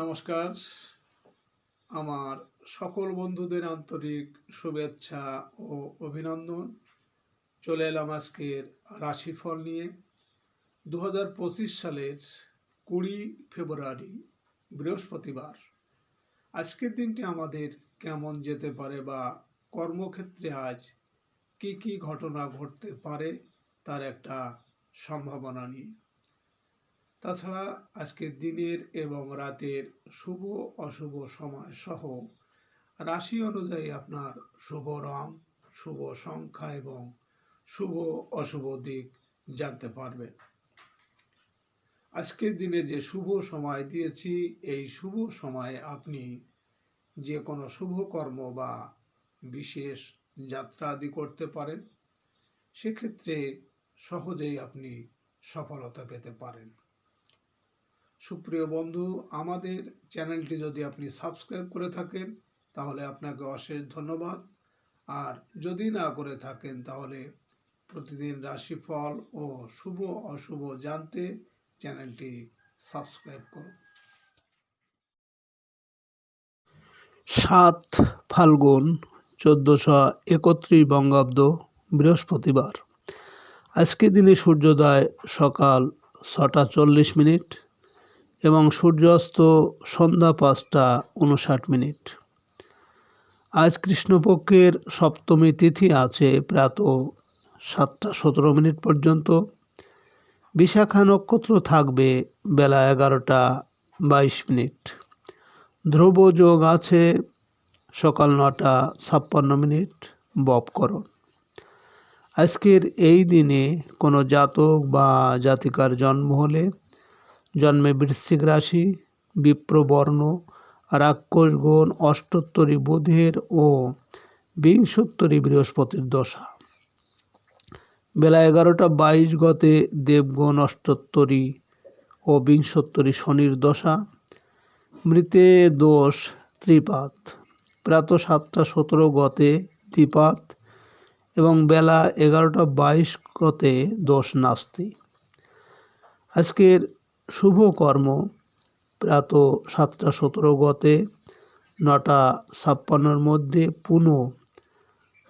নমস্কার। আমার সকল বন্ধুদের আন্তরিক শুভেচ্ছা ও অভিনন্দন। চলে এলাম আজকের রাশিফল নিয়ে। দু হাজার পঁচিশ সালের কুড়ি ফেব্রুয়ারি, বৃহস্পতিবার। আজকের দিনটি আমাদের কেমন যেতে পারে বা কর্মক্ষেত্রে আজ কি কি ঘটনা ঘটতে পারে, তার একটা সম্ভাবনা নিয়ে। তাছাড়া আজকের দিনের এবং রাতের শুভ অশুভ সময় সহ রাশি অনুযায়ী আপনার শুভ রং, শুভ সংখ্যা এবং শুভ অশুভ দিক জানতে পারবেন। আজকের দিনে যে শুভ সময় দিয়েছি, এই শুভ সময়ে আপনি যে কোনো শুভ কর্ম বা বিশেষ যাত্রা আদি করতে পারেন। সেক্ষেত্রে সহজেই আপনি সফলতা পেতে পারেন। সুপ্রিয় বন্ধু, আমাদের চ্যানেলটি যদি আপনি সাবস্ক্রাইব করে থাকেন, তাহলে আপনাকে অশেষ ধন্যবাদ। আর যদি না করে থাকেন, তাহলে প্রতিদিন রাশিফল ও শুভ অশুভ জানতে চ্যানেলটি সাবস্ক্রাইব করুন। সাত ফাল্গুন চোদ্দোশো একত্রিশ বঙ্গাব্দ বৃহস্পতিবার। আজকে দিনে সূর্যোদয় সকাল ছটা চল্লিশ মিনিট। এবং সূর্যাস্ত সন্ধ্যা পাঁচটা উনষাট মিনিট। আজ কৃষ্ণপক্ষের সপ্তমী তিথি আছে প্রাত সাতটা সতেরো মিনিট পর্যন্ত। বিশাখা নক্ষত্র থাকবে বেলা এগারোটা বাইশ মিনিট। ধ্রুব যোগ আছে সকাল নটা ছাপ্পান্ন মিনিট বপকরণ। আজকের এই দিনে কোনো জাতক বা জাতিকার জন্ম হলে জন্মে বৃশ্চিক রাশি, বিপ্রবর্ণ, রাক্ষসগণ, অষ্টোত্তরী বুধের ও বিংশোত্তরী বৃহস্পতির দশা। বেলা এগারোটা বাইশ গতে দেবগণ অষ্টোত্তরী ও বিংশোত্তরী শনির দশা। মৃতে দোষ ত্রিপাত। প্রাত সাতটা সতেরো গতে দ্বিপাত এবং বেলা এগারোটা বাইশ গতে দোষ নাস্তি। আজকের শুভ কর্ম। প্রাত সাতটা সতেরো গতে নটা ছাপ্পান্নর মধ্যে পুনঃ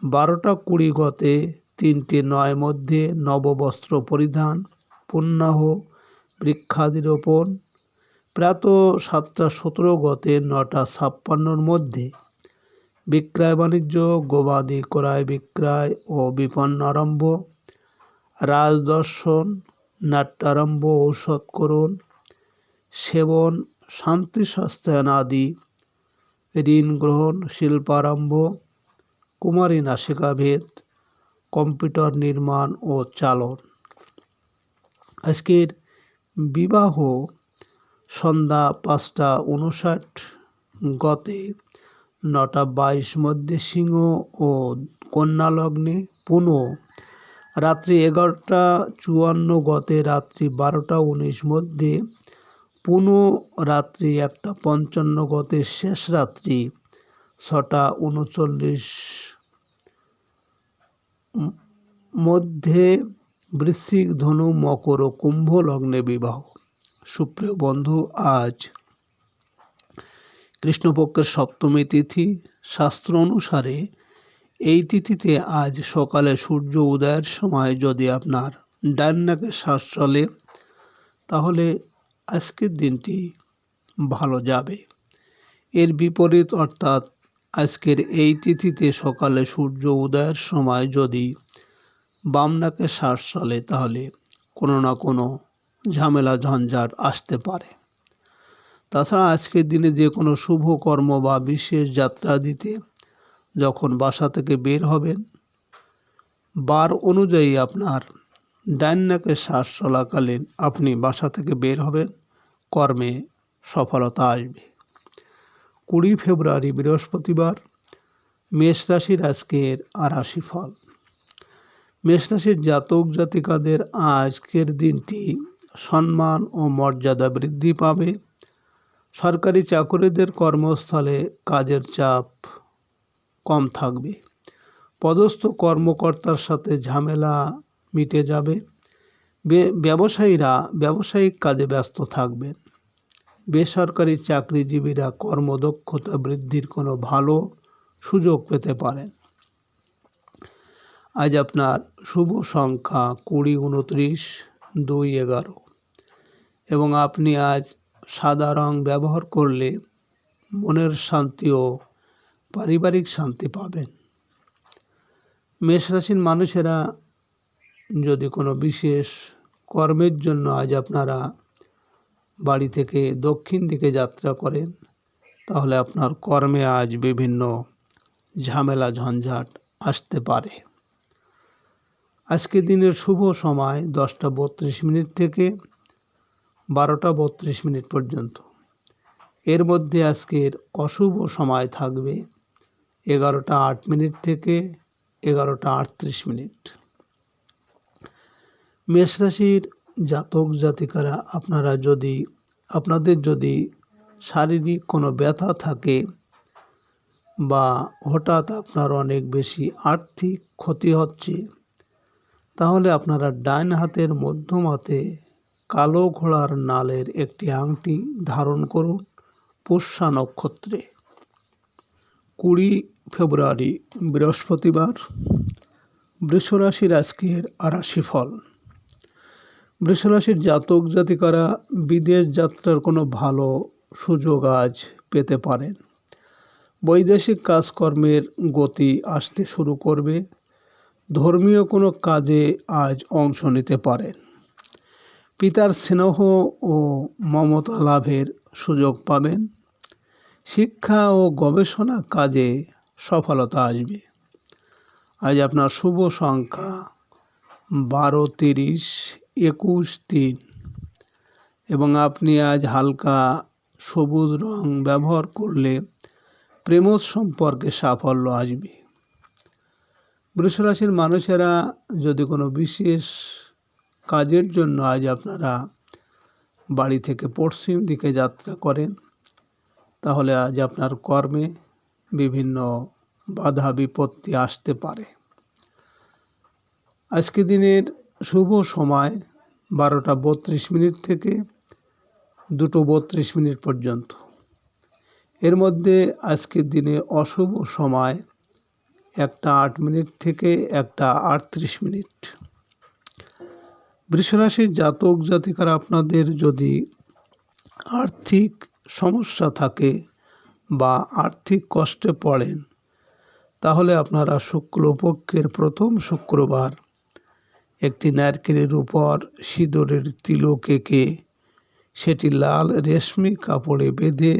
বারোটা কুড়ি গতে তিনটে নয় মধ্যে নববস্ত্র পরিধান, পুণ্যাহ বৃক্ষাদি রোপণ প্রাত সাতটা সতেরো গতে নটা ছাপ্পান্নর মধ্যে বিক্রয় বাণিজ্য, গবাদি ক্রয় বিক্রয় ও বিপন্ন আরম্ভ রাজদর্শন নাট্যারম্ভ ঔষধ করুন, সেবন, শান্তি সস্তায়ন আদি ঋণ গ্রহণ, শিল্পারম্ভ, কুমারী নাসিকাভেদ কম্পিউটার নির্মাণ ও চালন। আজকের বিবাহ সন্ধ্যা পাঁচটা উনষাট গতে নটা বাইশ মধ্যে সিংহ ও কন্যা লগ্নে পুনঃ রাত্রি এগারোটা চুয়ান্ন গতে রাত্রি বারোটা উনিশ মধ্যে পুনঃ রাত্রি একটা পঞ্চান্ন গতে শেষ রাত্রি ছটা উনচল্লিশ মধ্যে বৃশ্চিক ধনু, মকর ও কুম্ভ লগ্নে বিবাহ। সুপ্রিয় বন্ধু, আজ কৃষ্ণপক্ষের সপ্তমী তিথি, শাস্ত্র অনুসারে এই তিথিতে আজ সকালে সূর্য উদয়ের সময় যদি আপনার ডান নাকে শ্বাস চলে, তাহলে আজকের দিনটি ভালো যাবে। এর বিপরীত অর্থাৎ আজকের এই তিথিতে সকালে সূর্য উদয়ের সময় যদি বাম নাকে শ্বাস চলে, তাহলে কোনো না কোনো ঝামেলা, ঝঞ্ঝাট আসতে পারে। তাছাড়া আজকের দিনে যে কোনো শুভ কর্ম বা বিশেষ যাত্রা দিতে যখন বাসা থেকে বের হবেন, বার অনুযায়ী আপনার ডাইন নাকে শ্বাস চলাকালীন আপনি বাসা থেকে বের হবেন, কর্মে সফলতা আসবে। কুড়ি ফেব্রুয়ারি বৃহস্পতিবার, মেষ রাশির আজকের আরাশি ফল মেষ রাশির জাতক জাতিকাদের আজকের দিনটি সম্মান ও মর্যাদা বৃদ্ধি পাবে। সরকারি চাকরিদের কর্মস্থলে কাজের চাপ কম থাকবে। পদস্থ কর্মকর্তার সাথে ঝামেলা মিটে যাবে। ব্যবসায়ীরা ব্যবসায়িক কাজে ব্যস্ত থাকবেন। বেসরকারি চাকরিজীবীরা কর্মদক্ষতা বৃদ্ধির কোনো ভালো সুযোগ পেতে পারেন। আজ আপনার শুভ সংখ্যা কুড়ি, উনত্রিশ, দুই, এগারো। এবং আপনি আজ সাদা রং ব্যবহার করলে মনের শান্তি ও পারিবারিক শান্তি পাবেন। মেষ রাশির মানুষেরা যদি কোনো বিশেষ কর্মের জন্য আজ আপনারা বাড়ি থেকে দক্ষিণ দিকে যাত্রা করেন, তাহলে আপনার কর্মে আজ বিভিন্ন ঝামেলা, ঝঞ্ঝাট আসতে পারে। আজকে দিনের শুভ সময় দশটা বত্রিশ মিনিট থেকে বারোটা বত্রিশ মিনিট পর্যন্ত। এর মধ্যে আজকের অশুভ সময় থাকবে এগারোটা আট মিনিট থেকে এগারোটা আটত্রিশ মিনিট। মেষ রাশির জাতক জাতিকারা, আপনারা যদি, আপনাদের যদি শারীরিক কোনো ব্যথা থাকে বা হঠাৎ আপনার অনেক বেশি আর্থিক ক্ষতি হচ্ছে, তাহলে আপনারা ডাইন হাতের মধ্যম হাতে কালো ঘোড়ার নালের একটি আংটি ধারণ করুন পুষ্যা নক্ষত্রে কুড়ি ফেব্রুয়ারি, বৃহস্পতিবার, বৃষরাশির আজকের রাশিফল। বৃষরাশির জাতক জাতিকারা বিদেশ যাত্রার কোনো ভালো সুযোগ আজ পেতে পারেন। বৈদেশিক কাজকর্মের গতি আসতে শুরু করবে। ধর্মীয় কোনো কাজে আজ অংশ নিতে পারেন। পিতার স্নেহ ও মমতা লাভের সুযোগ পাবেন। শিক্ষা ও গবেষণা কাজে সফলতা আসবে। আজ আপনার শুভ সংখ্যা বারো, তিরিশ, একুশ, তিন। এবং আপনি আজ হালকা সবুজ রং ব্যবহার করলে প্রেমজ সম্পর্কে সাফল্য আসবে। বৃষরাশির মানুষেরা যদি কোনো বিশেষ কাজের জন্য আজ আপনারা বাড়ি থেকে পশ্চিম দিকে যাত্রা করেন তাহলে আজ আপনার কর্মে বিভিন্ন বাধা, বিপত্তি আসতে পারে। আজকে দিনের শুভ সময় বারোটা বত্রিশ মিনিট থেকে দুটো বত্রিশ মিনিট পর্যন্ত। এর মধ্যে আজকের দিনে অশুভ সময় একটা আট মিনিট থেকে একটা আটত্রিশ মিনিট। বৃষরাশির জাতক জাতিকারা আপনাদের যদি আর্থিক সমস্যা থাকে বা আর্থিক কষ্টে পড়েন, তাহলে আপনারা শুক্লপক্ষের প্রথম শুক্রবার একটি নারকেলের উপর সিঁদুরের তিলক এঁকে সেটি লাল রেশমি কাপড়ে বেঁধে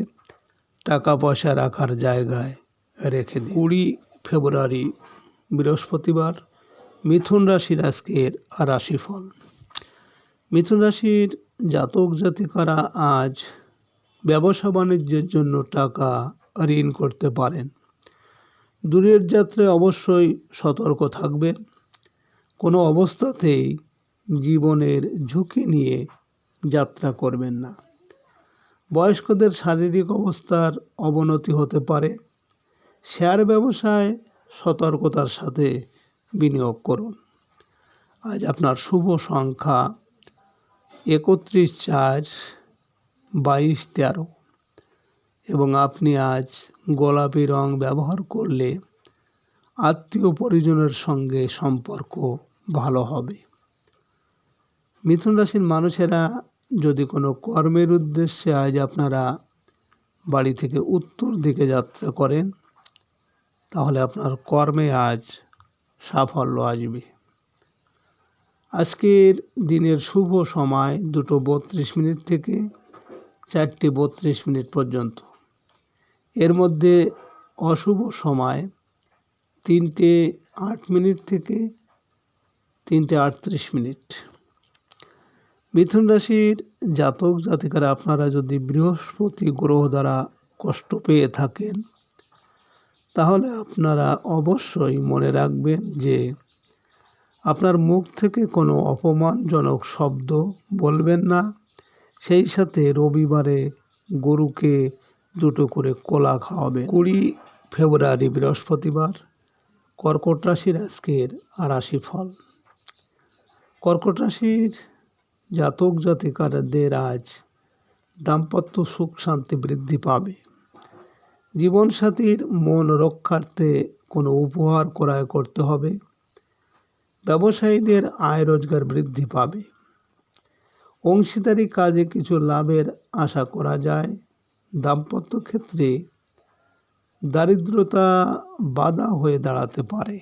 টাকা পয়সা রাখার জায়গায় রেখে দিন। কুড়ি ফেব্রুয়ারি, বৃহস্পতিবার মিথুন রাশির আজকের রাশিফল। মিথুন রাশির জাতক জাতিকারা আজ ব্যবসা বাণিজ্যের জন্য টাকা ঋণ করতে পারেন। দূরের যাত্রায় অবশ্যই সতর্ক থাকবেন। কোনো অবস্থাতেই জীবনের ঝুঁকি নিয়ে যাত্রা করবেন না। বয়স্কদের শারীরিক অবস্থার অবনতি হতে পারে। শেয়ার ব্যবসায় সতর্কতার সাথে বিনিয়োগ করুন। আজ আপনার শুভ সংখ্যা একত্রিশ চার বাইশ তেরো। এবং আপনি আজ গোলাপি রং ব্যবহার করলে আত্মীয় পরিজনের সঙ্গে সম্পর্ক ভালো হবে। মিথুন রাশির মানুষেরা যদি কোনো কর্মের উদ্দেশ্যে আজ আপনারা বাড়ি থেকে উত্তর দিকে যাত্রা করেন, তাহলে আপনার কর্মে আজ সাফল্য আসবে। আজকের দিনের শুভ সময় দুটো বত্রিশ মিনিট থেকে চারটে বত্রিশ মিনিট পর্যন্ত। এর মধ্যে অশুভ সময় তিনটে আট মিনিট থেকে তিনটে আটত্রিশ মিনিট। মিথুন রাশির জাতক জাতিকারা, আপনারা যদি বৃহস্পতি গ্রহ দ্বারা কষ্ট পেয়ে থাকেন, তাহলে আপনারা অবশ্যই মনে রাখবেন যে আপনার মুখ থেকে কোনো অপমানজনক শব্দ বলবেন না। সেই সাথে রবিবারে গরুকে দুটো করে কোলা খাওয়াবে কুড়ি ফেব্রুয়ারি বৃহস্পতিবার, কর্কট রাশির আজকের রাশি ফল। কর্কট রাশির জাতক জাতিকারদের আজ দাম্পত্য সুখ শান্তি বৃদ্ধি পাবে। জীবনসাথীর মন রক্ষার্থে কোনো উপহার ক্রয় করতে হবে। ব্যবসায়ীদের আয় রোজগার বৃদ্ধি পাবে। অংশীদারি কাজে কিছু লাভের আশা করা যায়। দাম্পত্য ক্ষেত্রে দারিদ্রতা বাধা হয়ে দাঁড়াতে পারে।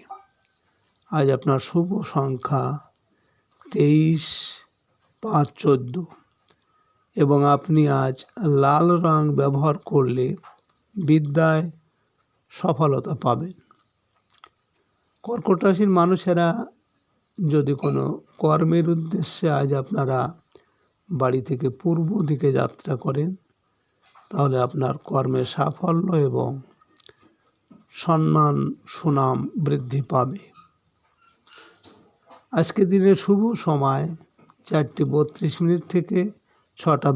আজ আপনার শুভ সংখ্যা তেইশ পাঁচ চোদ্দ এবং আপনি আজ লাল রং ব্যবহার করলে বিদ্যায় সফলতা পাবেন। কর্কট রাশির মানুষেরা যদি কোনো কর্মের উদ্দেশ্যে আজ আপনারা বাড়ি থেকে পূর্ব দিকে যাত্রা করেন, তাহলে আপনার কর্মের সাফল্য এবং সম্মান, সুনাম বৃদ্ধি পাবে। আজকে দিনের শুভ সময় চারটি বত্রিশ মিনিট থেকে ছটা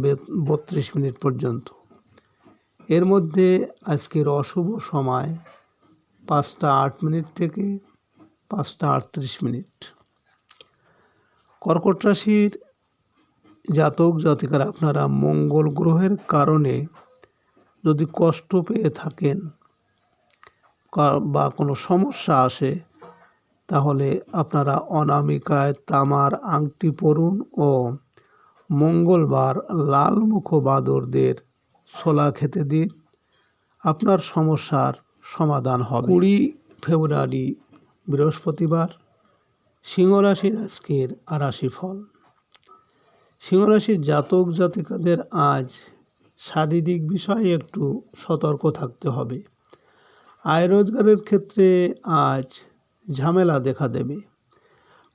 বত্রিশ মিনিট পর্যন্ত। এর মধ্যে আজকের অশুভ সময় পাঁচটা আট মিনিট থেকে পাঁচটা আটত্রিশ মিনিট। কর্কট রাশির জাতক জাতিকারা আপনারা মঙ্গল গ্রহের কারণে যদি কষ্ট পেয়ে থাকেন বা কোনো সমস্যা আসে, তাহলে আপনারা অনামিকায় তামার আংটি পরুন ও মঙ্গলবার লাল মুখ বাদরদের ছোলা খেতে দিন। আপনার সমস্যার সমাধান হবে। কুড়ি ফেব্রুয়ারি বৃহস্পতিবার সিংহরাশির আজকের রাশি ফল সিংহরাশির জাতক জাতিকাদের আজ শারীরিক বিষয়ে একটু সতর্ক থাকতে হবে। আয় রোজগারের ক্ষেত্রে আজ ঝামেলা দেখা দেবে।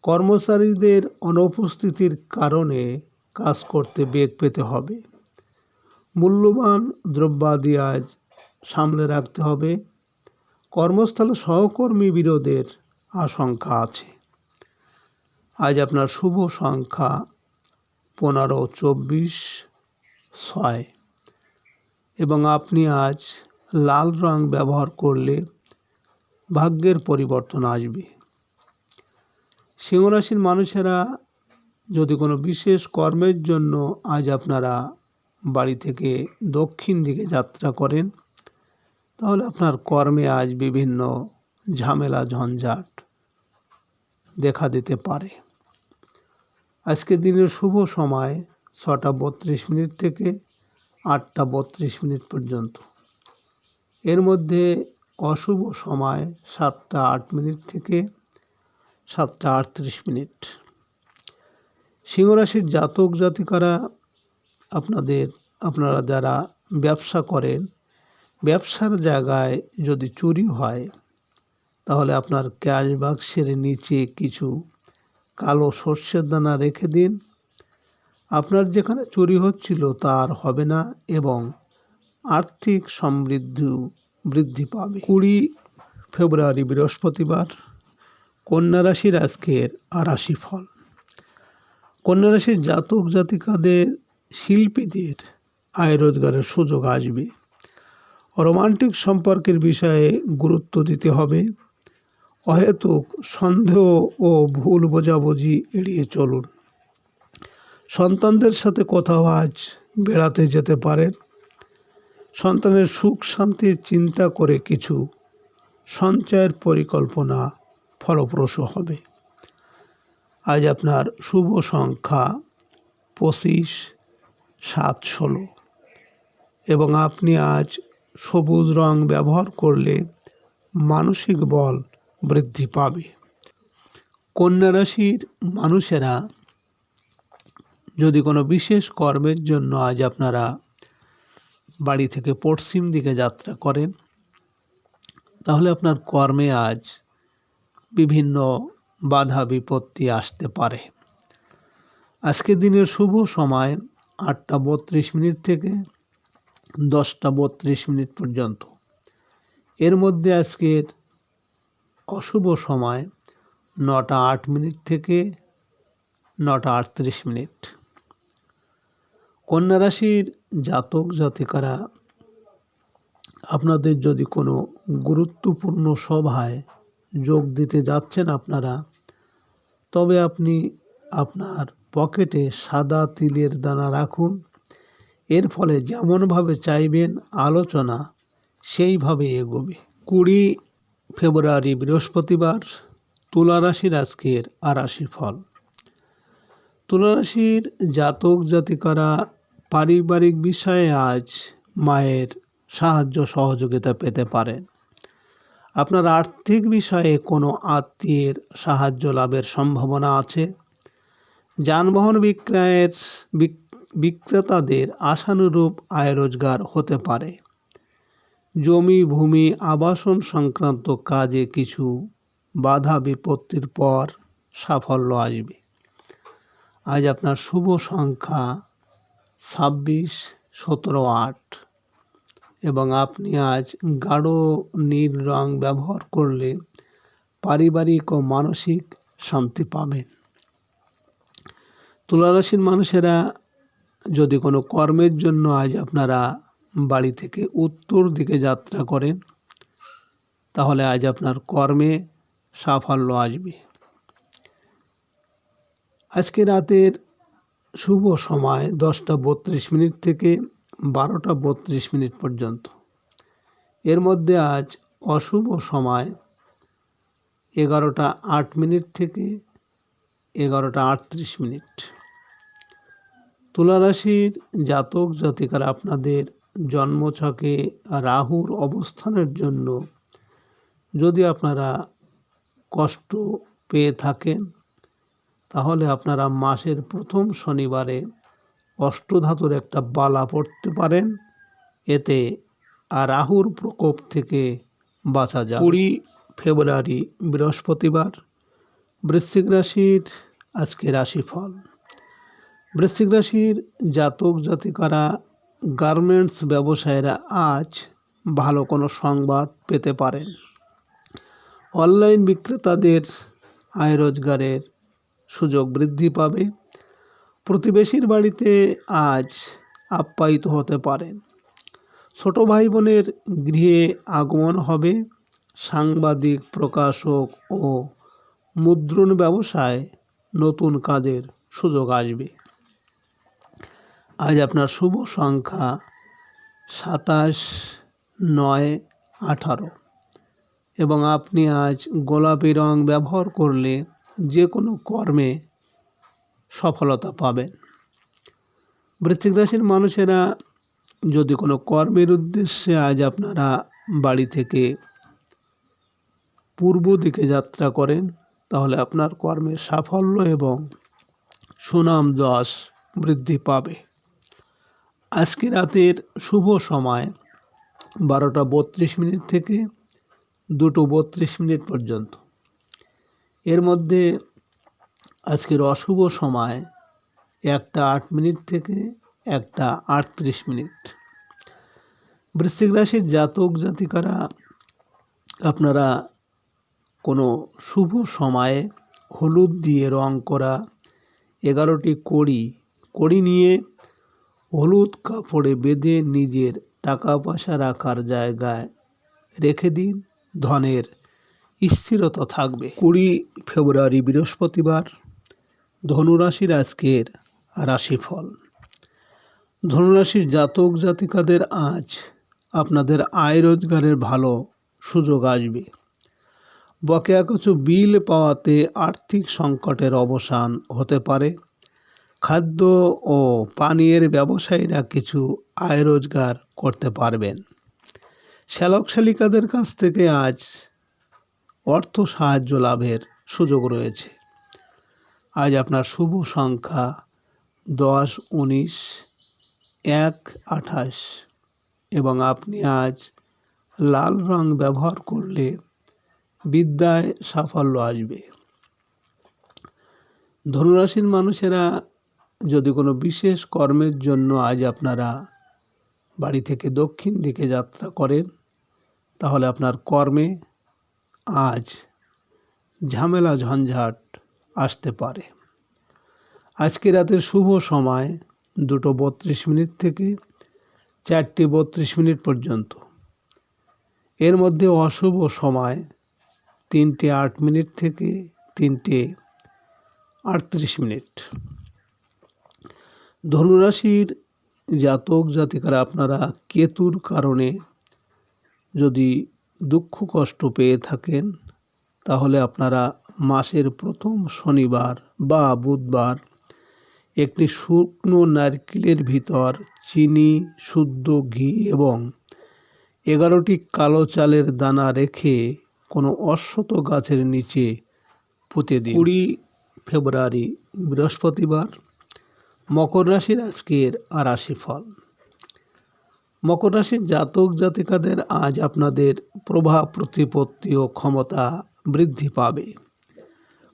কর্মচারীদের অনুপস্থিতির কারণে কাজ করতে বেগ পেতে হবে। মূল্যবান দ্রব্যাদি আজ সামলে রাখতে হবে। কর্মস্থলে সহকর্মী বিরোধের আশঙ্কা আছে। আজ আপনার শুভ সংখ্যা পনেরো, চব্বিশ, ছয়। এবং আপনি আজ লাল রং ব্যবহার করলে ভাগ্যের পরিবর্তন আসবে। সিংহরাশির মানুষেরা যদি কোনো বিশেষ কর্মের জন্য আজ আপনারা বাড়ি থেকে দক্ষিণ দিকে যাত্রা করেন, তাহলে আপনার কর্মে আজ বিভিন্ন ঝামেলা, ঝঞ্ঝাট দেখা দিতে পারে। আজকে দিনের শুভ সময় ছটা বত্রিশ মিনিট থেকে আটটা বত্রিশ মিনিট পর্যন্ত। এর মধ্যে অশুভ সময় সাতটা আট মিনিট থেকে সাতটা আটত্রিশ মিনিট। সিংহরাশির জাতক জাতিকারা, আপনাদের, আপনারা যারা ব্যবসা করেন, ব্যবসার জায়গায় যদি চুরি হয়, তাহলে আপনার ক্যাশ বাক্সের নিচে কিছু কালো সর্ষের দানা রেখে দিন। আপনার যেখানে চুরি হচ্ছিল তার হবে না এবং আর্থিক সমৃদ্ধি বৃদ্ধি পাবে। কুড়ি ফেব্রুয়ারি বৃহস্পতিবার কন্যা রাশির আজকের আরাশি ফল। কন্যা রাশির জাতক জাতিকাদের শিল্পীদের আয় রোজগারের সুযোগ আসবে। রোমান্টিক সম্পর্কের বিষয়ে গুরুত্ব দিতে হবে। অহেতুক সন্দেহ ও ভুল বোঝাবুঝি এড়িয়ে চলুন। সন্তানদের সাথে কোথাও আজ বেড়াতে যেতে পারেন সন্তানের সুখ শান্তির চিন্তা করে কিছু সঞ্চয়ের পরিকল্পনা ফলপ্রসূ হবে। আজ আপনার শুভ সংখ্যা পঁচিশ, সাত, ষোলো এবং আপনি আজ সবুজ রং ব্যবহার করলে মানসিক বল বৃদ্ধি পাবে। কন্যা রাশির মানুষেরা যদি কোনো বিশেষ কর্মের জন্য আজ আপনারা বাড়ি থেকে পশ্চিম দিকে যাত্রা করেন, তাহলে আপনার কর্মে আজ বিভিন্ন বাধা বিপত্তি আসতে পারে। আজকে দিনের শুভ সময় আটটা বত্রিশ মিনিট থেকে দশটা বত্রিশ মিনিট পর্যন্ত। এর মধ্যে আজকের অশুভ সময় নটা আট মিনিট থেকে নটা আটত্রিশ মিনিট। কন্যা রাশির জাতক জাতিকারা, আপনাদের যদি কোনো গুরুত্বপূর্ণ সভায় যোগ দিতে যাচ্ছেন আপনারা, তবে আপনি আপনার পকেটে সাদা তিলের দানা রাখুন। এর ফলে যেমনভাবে চাইবেন, আলোচনা সেইভাবে এগোবে। কুড়ি ফেব্রুয়ারি বৃহস্পতিবার তুলা রাশির আজকের আরাশি ফল। তুলা রাশির জাতক জাতিকারা পারিবারিক বিষয়ে আজ মায়ের সাহায্য সহযোগিতা পেতে পারেন। আপনার আর্থিক বিষয়ে কোনো আত্মীয়ের সাহায্য লাভের সম্ভাবনা আছে? যানবাহন বিক্রয়ের বিক্রেতাদের আশানুরূপ আয় রোজগার হতে পারে। জমি, ভূমি, আবাসন সংক্রান্ত কাজে কিছু বাধা বিপত্তির পর সাফল্য আসবে। আজ আপনার শুভ সংখ্যা ছাব্বিশ, সতেরো, আট এবং আপনি আজ গাঢ় নীল রং ব্যবহার করলে পারিবারিক ও মানসিক শান্তি পাবেন। তুলারাশির মানুষেরা যদি কোনো কর্মের জন্য আজ আপনারা বাড়ি থেকে উত্তর দিকে যাত্রা করেন, তাহলে আজ আপনার কর্মে সাফল্য আসবে। আজকে রাতের শুভ সময় দশটা বত্রিশ মিনিট থেকে বারোটা বত্রিশ মিনিট পর্যন্ত। এর মধ্যে আজ অশুভ সময় এগারোটা আট মিনিট থেকে এগারোটা আটত্রিশ মিনিট। তুলা রাশির জাতক জাতিকারা আপনাদের জন্মছকে রাহুর অবস্থানের জন্য যদি আপনারা কষ্ট পেয়ে থাকেন, তাহলে আপনারা মাসের প্রথম শনিবারে অষ্টধাতুর একটা বালা পড়তে পারেন। এতে রাহুর প্রকোপ থেকে বাঁচা যায়। কুড়ি ফেব্রুয়ারি, বৃহস্পতিবার, বৃশ্চিক রাশির আজকে রাশিফল। বৃশ্চিক রাশির জাতক জাতিকারা গার্মেন্টস ব্যবসায়ীরা আজ ভালো কোনো সংবাদ পেতে পারেন। অনলাইন বিক্রেতাদের আয় রোজগারের সুযোগ বৃদ্ধি পাবে। প্রতিবেশীর বাড়িতে আজ আপ্যায়িত হতে পারেন। ছোট ভাই বোনের গৃহে আগমন হবে। সাংবাদিক, প্রকাশক ও মুদ্রণ ব্যবসায় নতুন কাজের সুযোগ আসবে। আজ আপনার শুভ সংখ্যা সাতাশ নয় আঠারো। এবং আপনি আজ গোলাপি রং ব্যবহার করলে যে কোনো কর্মে সফলতা পাবেন। বৃশ্চিক রাশির মানুষেরা যদি কোনো কর্মের উদ্দেশ্যে আজ আপনারা বাড়ি থেকে পূর্ব দিকে যাত্রা করেন, তাহলে আপনার কর্মের সাফল্য এবং সুনাম যশ বৃদ্ধি পাবে। আজকে রাতের শুভ সময়, বারোটা বত্রিশ মিনিট থেকে দুটো বত্রিশ মিনিট পর্যন্ত। এর মধ্যে আজকের অশুভ সময় একটা আট মিনিট থেকে একটা আটত্রিশ মিনিট। বৃশ্চিক রাশির জাতক জাতিকারা, আপনারা কোনো শুভ সময়ে হলুদ দিয়ে রং করা, এগারোটি কড়ি কড়ি নিয়ে হলুদ কাপড়ে বেঁধে নিজের টাকা পয়সা রাখার জায়গায় রেখে দিন ধনের স্থিরতা থাকবে। কুড়ি ফেব্রুয়ারি বৃহস্পতিবার ধনুরাশির আজকের রাশিফল। ধনুরাশির জাতক জাতিকাদের আজ আপনাদের আয় রোজগারের ভালো সুযোগ আসবে। বকেয়া কিছু বিল পাওয়াতে আর্থিক সংকটের অবসান হতে পারে। খাদ্য ও পানীয়ের ব্যবসায়ীরা কিছু আয় রোজগার করতে পারবেন। শ্যালক শালিকাদের কাছ থেকে আজ অর্থ সাহায্য লাভের সুযোগ রয়েছে। আজ আপনার শুভ সংখ্যা দশ, উনিশ, এক, আঠাশ এবং আপনি আজ লাল রং ব্যবহার করলে বিদ্যায় সাফল্য আসবে। ধনুরাশির মানুষেরা যদি কোনো বিশেষ কর্মের জন্য আজ আপনারা বাড়ি থেকে দক্ষিণ দিকে যাত্রা করেন, তাহলে আপনার কর্মে আজ ঝামেলা ঝঞ্ঝাট আসতে পারে। আজকে রাতের শুভ সময় দুটো বত্রিশ মিনিট থেকে চারটে বত্রিশ মিনিট পর্যন্ত। এর মধ্যে অশুভ সময় তিনটে আট মিনিট থেকে তিনটে আটত্রিশ মিনিট। ধনুরাশির জাতক জাতিকারা আপনারা কেতুর কারণে যদি দুঃখ কষ্ট পেয়ে থাকেন, তাহলে আপনারা মাসের প্রথম শনিবার বা বুধবার একটি শুকনো নারকেলের ভিতর চিনি, শুদ্ধ ঘি এবং এগারোটি কালো চালের দানা রেখে কোনো অশ্বত গাছের নিচে পুঁতে দিন। কুড়ি ফেব্রুয়ারি বৃহস্পতিবার। মকর রাশির আজকের রাশিফল। মকর রাশির জাতক জাতিকাদের আজ আপনাদের প্রভাব, প্রতিপত্তি ও ক্ষমতা বৃদ্ধি পাবে।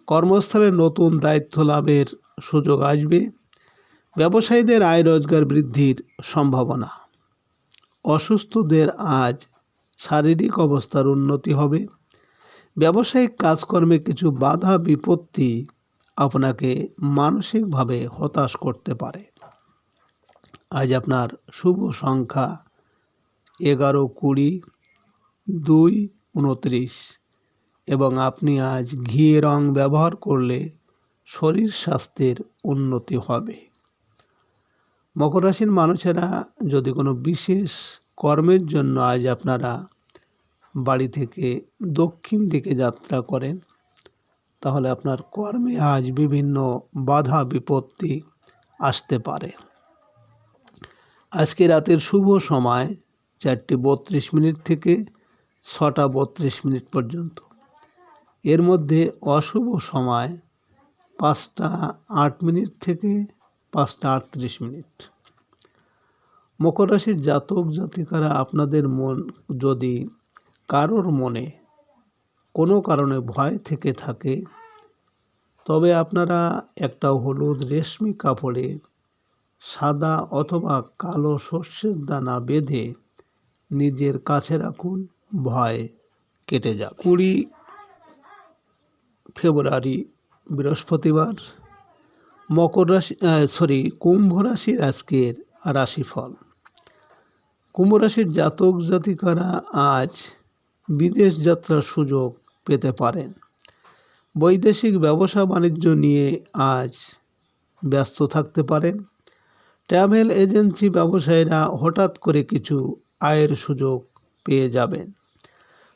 কর্মস্থলে নতুন দায়িত্ব লাভের সুযোগ আসবে। ব্যবসায়ীদের আয় রোজগার বৃদ্ধির সম্ভাবনা। অসুস্থদের আজ শারীরিক অবস্থার উন্নতি হবে। ব্যবসায়িক কাজকর্মে কিছু বাধা, বিপত্তি আপনাকে মানসিকভাবে হতাশ করতে পারে। আজ আপনার শুভ সংখ্যা এগারো, কুড়ি, দুই, উনত্রিশ এবং আপনি আজ ঘি রং ব্যবহার করলে শরীর স্বাস্থ্যের উন্নতি হবে। মকর রাশির মানুষেরা যদি কোনো বিশেষ কর্মের জন্য আজ আপনারা বাড়ি থেকে দক্ষিণ দিকে যাত্রা করেন তাহলে আপনার কর্মে আজ বিভিন্ন বাধা, বিপত্তি আসতে পারে। আজকে রাতের শুভ সময় চারটি বত্রিশ মিনিট থেকে ছটা বত্রিশ মিনিট পর্যন্ত। এর মধ্যে অশুভ সময় পাঁচটা আট মিনিট থেকে পাঁচটা আটত্রিশ মিনিট। মকর রাশির জাতক জাতিকারা আপনাদের মন যদি কারোর মনে কোনো কারণে ভয় থেকে থাকে। তবে আপনারা একটা হলুদ রেশমি কাপড়ে সাদা অথবা কালো শস্যের দানা বেঁধে নিজের কাছে রাখুন। ভয় কেটে যাবে। কুড়ি ফেব্রুয়ারি, বৃহস্পতিবার, মকর রাশি সরি, কুম্ভ রাশির আজকের রাশিফল। কুম্ভ রাশির জাতক জাতিকারা আজ বিদেশ যাত্রার সুযোগ পেতে পারেন। বৈদেশিক ব্যবসা বাণিজ্য নিয়ে আজ ব্যস্ত থাকতে পারেন। ট্রাভেল এজেন্সি ব্যবসায়ীরা হঠাৎ করে কিছু আয়ের সুযোগ পেয়ে যাবেন।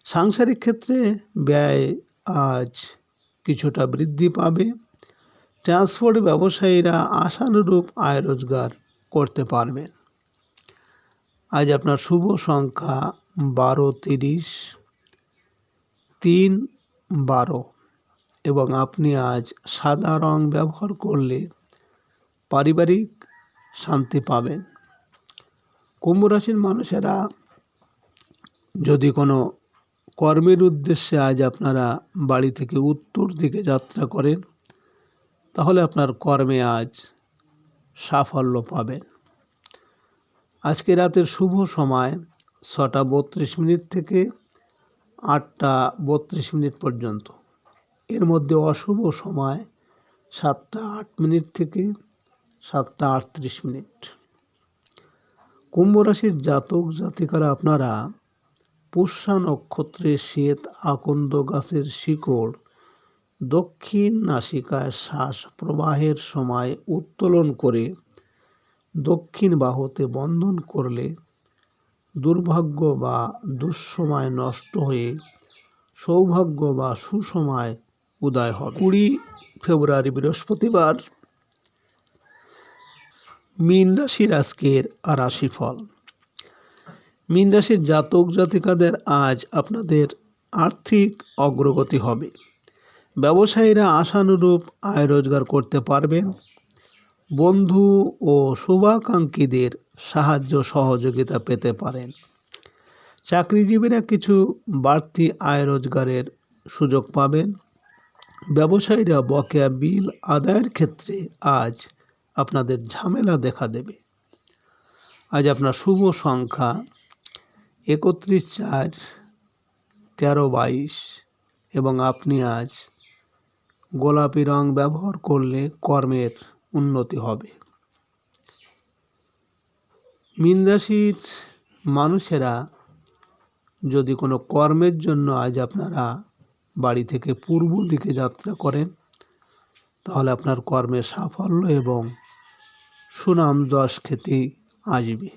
সাংসারিক ক্ষেত্রে ব্যয় আজ কিছুটা বৃদ্ধি পাবে। ট্রান্সপোর্ট ব্যবসায়ীরা আশানুরূপ আয় রোজগার করতে পারবেন। আজ আপনার শুভ সংখ্যা বারো তিরিশ। তিন বারো এবং আপনি আজ সাদা রং ব্যবহার করলে পারিবারিক শান্তি পাবেন। কুম্ভ রাশির মানুষেরা, যদি কোনো কর্মের উদ্দেশ্যে আজ আপনারা বাড়ি থেকে উত্তর দিকে যাত্রা করেন, তাহলে আপনার কর্মে আজ সাফল্য পাবেন। আজকে রাতের শুভ সময় ছটা বত্রিশ মিনিট থেকে আটটা বত্রিশ মিনিট পর্যন্ত। এর মধ্যে অশুভ সময় সাতটা আট মিনিট থেকে সাতটা আটত্রিশ মিনিট। কুম্ভ রাশির জাতক জাতিকারা আপনারা পুষ্যা নক্ষত্রে শ্বেত আকন্দ গাছের শিকড় দক্ষিণ নাসিকায় শ্বাস প্রবাহের সময় উত্তোলন করে দক্ষিণ বাহুতে বন্ধন করলে দুর্ভাগ্য বা দুঃসময় নষ্ট হয়ে সৌভাগ্য বা সুসময় উদয় হবে। কুড়ি ফেব্রুয়ারি বৃহস্পতিবার মীন রাশির আজকের রাশিফল। মীন রাশির জাতক জাতিকাদের আজ আপনাদের আর্থিক অগ্রগতি হবে। ব্যবসায়ীরা আশানুরূপ আয় রোজগার করতে পারবেন। বন্ধু ও শুভাকাঙ্ক্ষীদের সাহায্য সহযোগিতা পেতে পারেন। চাকরিজীবীরা কিছু বাড়তি আয় রোজগারের সুযোগ পাবেন। ব্যবসায়ীরা বকেয়া বিল আদায়ের ক্ষেত্রে আজ আপনাদের ঝামেলা দেখা দেবে। আজ আপনার শুভ সংখ্যা একত্রিশ চার তেরো বাইশ এবং আপনি আজ গোলাপি রং ব্যবহার করলে কর্মের উন্নতি হবে। মীন রাশির মানুষেরা যদি কোনো কর্মের জন্য আজ আপনারা বাড়ি থেকে পূর্ব দিকে যাত্রা করেন, তাহলে আপনার কর্মের সাফল্য এবং সুনাম দশ খ্যাতি আসবে।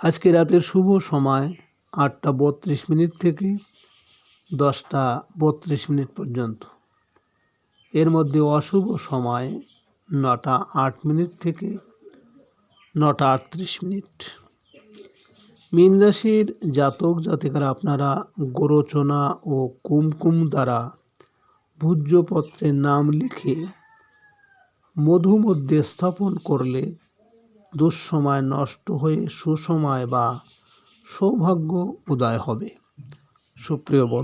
আজকে রাতের শুভ সময় আটটা বত্রিশ মিনিট থেকে দশটা বত্রিশ মিনিট পর্যন্ত। এর মধ্যে অশুভ সময় নটা আট মিনিট থেকে নটা আটত্রিশ মিনিট। মীন রাশির জাতক জাতিকারা আপনারা গোরচনা ও কুমকুম দ্বারা ভূজ্যপত্রে নাম লিখে মধু মধ্যে স্থাপন করলে দুঃসময় নষ্ট হয়ে সুসময় বা সৌভাগ্য উদয় হবে। সুপ্রিয় বন্ধু